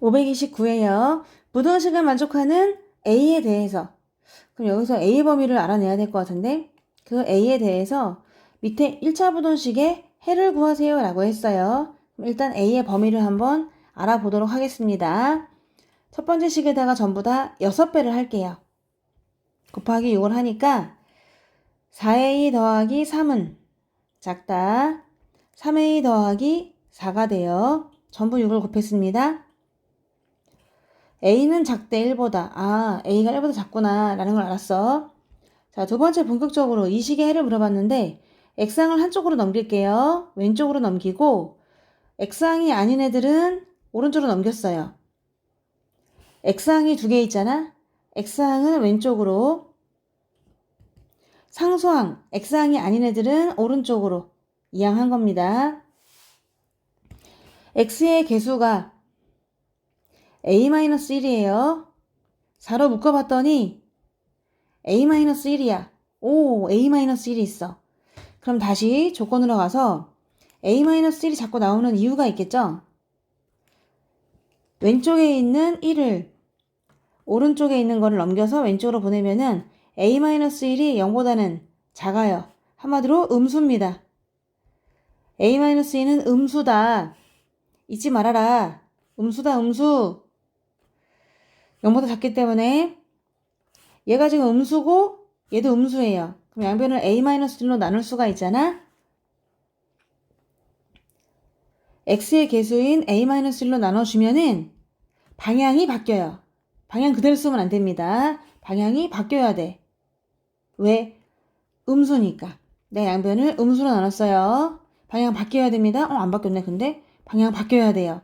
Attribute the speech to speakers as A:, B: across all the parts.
A: 529에요. 부등식을 만족하는 A에 대해서. 그럼 여기서 A 범위를 알아내야 될 것 같은데, 그 A에 대해서 밑에 1차 부등식의 해를 구하세요 라고 했어요. 일단 A의 범위를 한번 알아보도록 하겠습니다. 첫 번째 식에다가 전부 다 6배를 할게요. 곱하기 6을 하니까 4A 더하기 3은 작다. 3A 더하기 4가 돼요. 전부 6을 곱했습니다. A는 작대 1보다. 아, A가 1보다 작구나. 라는 걸 알았어. 자, 두 번째 본격적으로 이 식의 해를 물어봤는데, X항을 한쪽으로 넘길게요. 왼쪽으로 넘기고, X항이 아닌 애들은 오른쪽으로 넘겼어요. X항이 두 개 있잖아? X항은 왼쪽으로, 상수항, X항이 아닌 애들은 오른쪽으로 이항한 겁니다. X의 개수가 A-1이에요. 4로 묶어봤더니 A-1이야. 오, A-1이 있어. 그럼 다시 조건으로 가서 A-1이 자꾸 나오는 이유가 있겠죠? 왼쪽에 있는 1을 오른쪽에 있는 거를 넘겨서 왼쪽으로 보내면은 A-1이 0보다는 작아요. 한마디로 음수입니다. A-2는 음수다. 잊지 말아라. 음수다, 음수. 0보다 작기 때문에 얘가 지금 음수고 얘도 음수예요. 그럼 양변을 A-1로 나눌 수가 있잖아? x의 개수인 A-1로 나눠주면은 방향이 바뀌어요. 방향 그대로 쓰면 안 됩니다. 방향이 바뀌어야 돼. 왜? 음수니까. 내 양변을 음수로 나눴어요. 방향 바뀌어야 됩니다. 어, 안 바뀌었네, 근데. 방향 바뀌어야 돼요.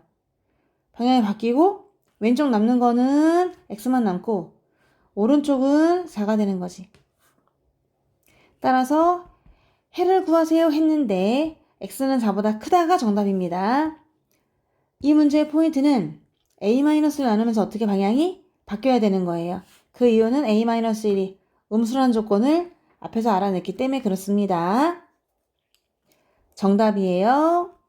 A: 방향이 바뀌고, 왼쪽 남는 거는 X만 남고, 오른쪽은 4가 되는 거지. 따라서, 해를 구하세요 했는데, X는 4보다 크다가 정답입니다. 이 문제의 포인트는 A-를 나누면서 어떻게 방향이 바뀌어야 되는 거예요. 그 이유는 A-1이 음수라는 조건을 앞에서 알아냈기 때문에 그렇습니다. 정답이에요.